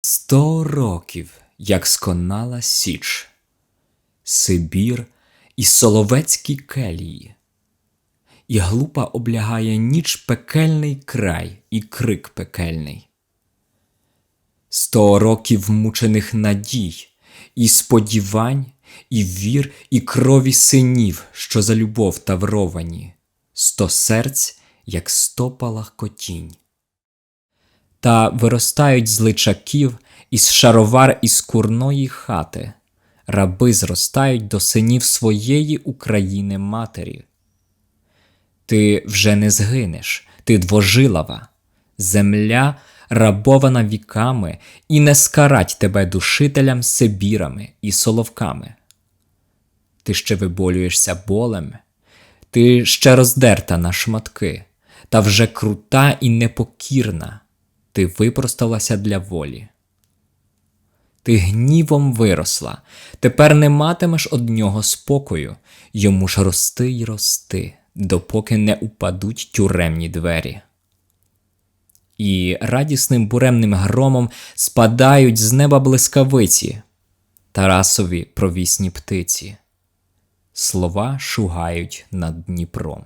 Сто років, як сконала Січ, Сибір і соловецькі келії, і глупа облягає ніч пекельний край і крик пекельний. Сто років мучених надій, і сподівань, і вір, і крові синів, що за любов тавровані, сто серць, як сто палахкотінь. Та виростають з личаків, із шаровар із курної хати, раби зростають до синів своєї України матері. Ти вже не згинеш, ти двожилава, земля, рабована віками, і не скарать тебе душителям Сибірами і соловками. Ти ще виболюєшся болем, ти ще роздерта на шматки, та вже крута і непокірна, ти випросталася для волі. Ти гнівом виросла, тепер не матимеш од нього спокою, йому ж рости й рости, допоки не упадуть тюремні двері. І радісним буремним громом спадають з неба блискавиці, Тарасові провісні птиці, слова шугають над Дніпром.